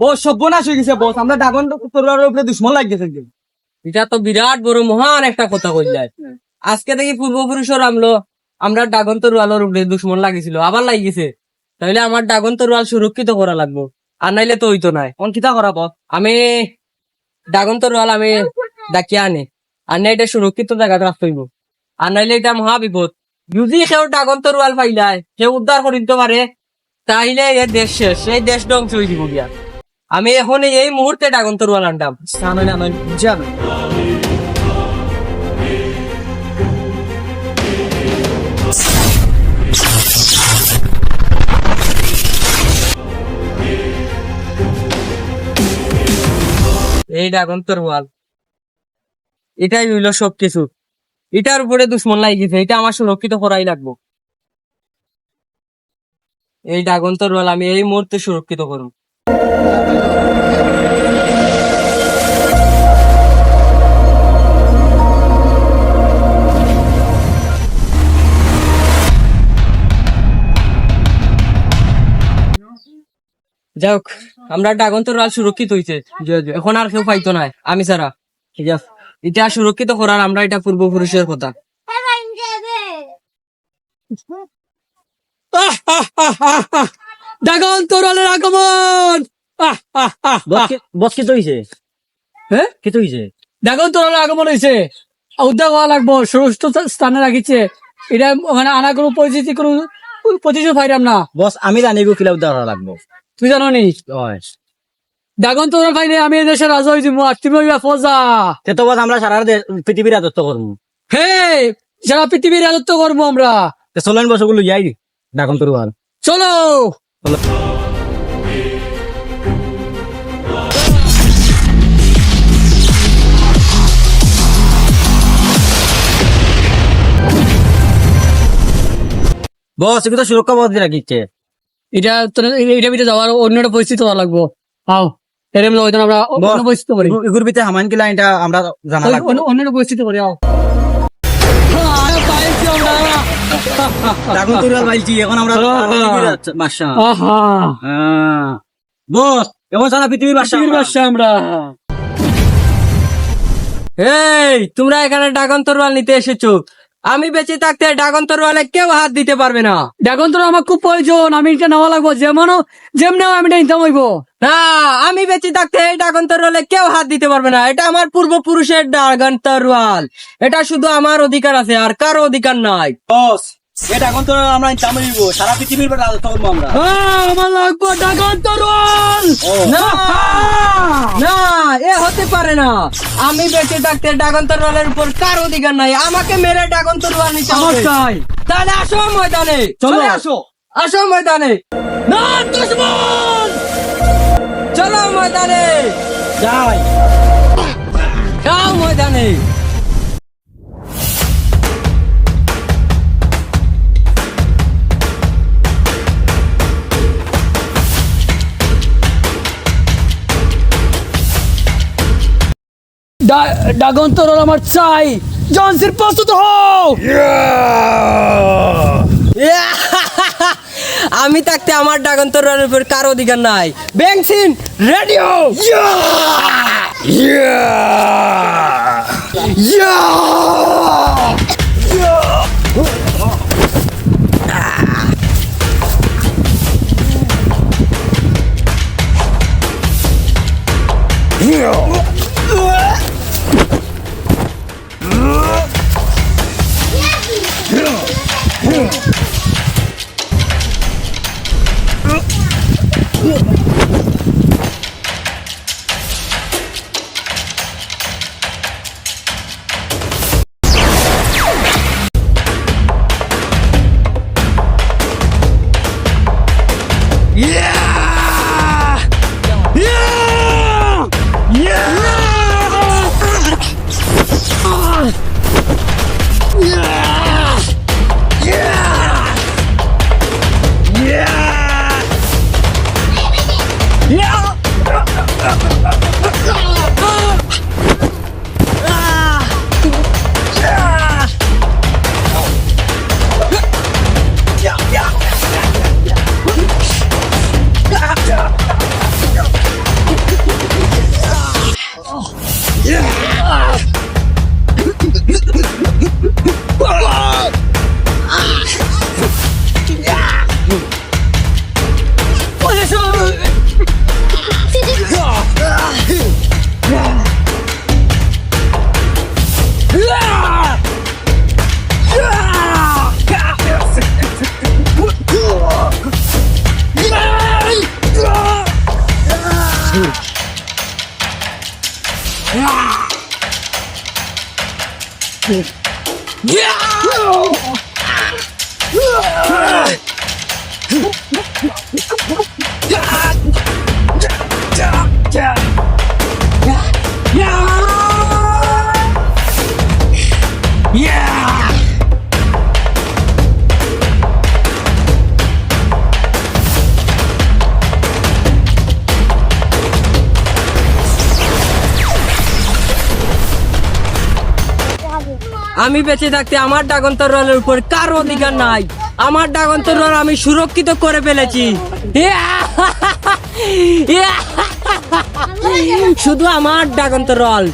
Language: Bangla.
বস সর্বনাশ হয়ে গেছে, বস। আমরা ড্রাগন তরুয়ার উপরে দুশ্মন লাগতেছে এটা তো বিরাট বড় মহান একটা কথা কইলাই আজকে থেকে পূর্বপুরুষের আমলো আমরা ডাগন তরুয়ালের উপরে দুশ্মন লাগিছিল আবার লাগিছে তাহলে আমার ডাগন তরুয়াল সুরক্ষিত করা লাগবো। আর নাইলে তো হইতো নাই। কোন কিতা করা বস আমি ডাগন তরুয়াল আমি ডাকিয়া আনে। আর না এটা সুরক্ষিত জায়গাতে রাখতে হইব। আর নাইলে এটা মহা বিপদ যদি কেউ ডাগন তরুয়াল পাইলাই কেউ উদ্ধার করে দিতে পারে, তাইলে এই দেশ শেষ। এই দেশ ধ্বংস হয়ে দিব গিয়া। আমি এখন এই মুহূর্তে ডাগন তরুয়াল আনতাম সামনে না নয় এই ড্রাগন তরোয়াল এটাই হইল সব কিছু এটার উপরে দুশ্মন লাগি গেছে, এটা আমার সুরক্ষিত করাই লাগবো। এই ড্রাগন তরোয়াল আমি এই মুহূর্তে সুরক্ষিত করুন যাক আমরা ড্রাগন তরোয়াল সুরক্ষিত হইছে এখন আর কেউ পাইতো না আমি ছাড়া ঠিক আছে এটা সুরক্ষিত করার আমরা এটা পূর্বপুরুষের কথা। ড্রাগন আগমন! বস কি হইছে হ্যাঁ কি হইছে ড্রাগন তরুয়ালের আগমন হয়েছে উদ্যোগ হওয়া লাগবো। সুরক্ষিত স্থানে রাখিছে এটা মানে আনা কোনো পরিচিতি কোনো প্রতিশোধ পাইলাম না। বস আমি জানি কিলা উদ্ধার করা লাগবো। তুই জানো নি? হয় তোর পাইলে আমি দেশের রাজা হয়েছি তুমি হইবা ফজা। তে তো বস আমরা সারা পৃথিবীর রাজত্ব করব হে সারা পৃথিবীর রাজত্ব করব আমরা। তে চলেন বস ওগুলো যাই। ডাকন তরুয়াল চলো। বস এগুলো সুরক্ষা পদ্ধতি রাখিচ্ছে। এটা এটা ভিতরে যাওয়ার অন্য একটা পরিস্থিতি হওয়া লাগবো। আও এরম আমরা অন্য পরিস্থিতি করি। এগুর ভিতরে হামান কিলা এটা আমরা জানা লাগবে। অন্য একটা পরিস্থিতি করি। ডাকন পাইছি এখন আমরা পৃথিবীর বস এখন সারা পৃথিবীর বাদশা পৃথিবীর আমরা। এই তোমরা এখানে ড্রাগন তরোয়াল নিতে এসেছ। আমি বেঁচে থাকতে ড্রাগন তরোয়ালে কেউ হাত দিতে পারবে না। ডাগন্তর আমার খুব প্রয়োজন আমি এটা নেওয়া লাগবো। যেমন যেমনেও আমি এটা নিতে হইব। না আমি বেঁচে থাকতে এই ড্রাগন তরোয়ালে কেউ হাত দিতে পারবে না। এটা আমার পূর্বপুরুষের ড্রাগন তরোয়াল এটা শুধু আমার অধিকার আছে আর কারও অধিকার নাই। বস এই ডাকন তরুয়াল আমরা চামড় দিব সারা পৃথিবীর রাজত্ব করব আমরা। আমার লাগবো ড্রাগন তরুণ! না না! এ হতে পারে না। আমি বেঁচে থাকতে ড্রাগন তরোয়ালের উপর কার অধিকার নাই। আমাকে মেরে ড্রাগন তরোয়াল নিতে হবে। তাহলে আসো ময়দানে। চলো। চলে আসো। আসো ময়দানে। না দুশ্মন! চলো ময়দানে। যাই। যাও ময়দানে। ড্রাগন তরল আমার চাই জনসির প্রস্তুত হও আমি থাকতে আমার ড্রাগন তরলের উপর কার অধিকার নাই ব্যাংসিন রেডিও Yeah! 응. Yeah! 으아! আমি বেঁচে থাকতে আমার ডাগন্তর রলের উপর কার অধিকার নাই। আমার ডাগন্তর রল আমি সুরক্ষিত করে ফেলেছি। শুধু আমার ডাগন্তর রল।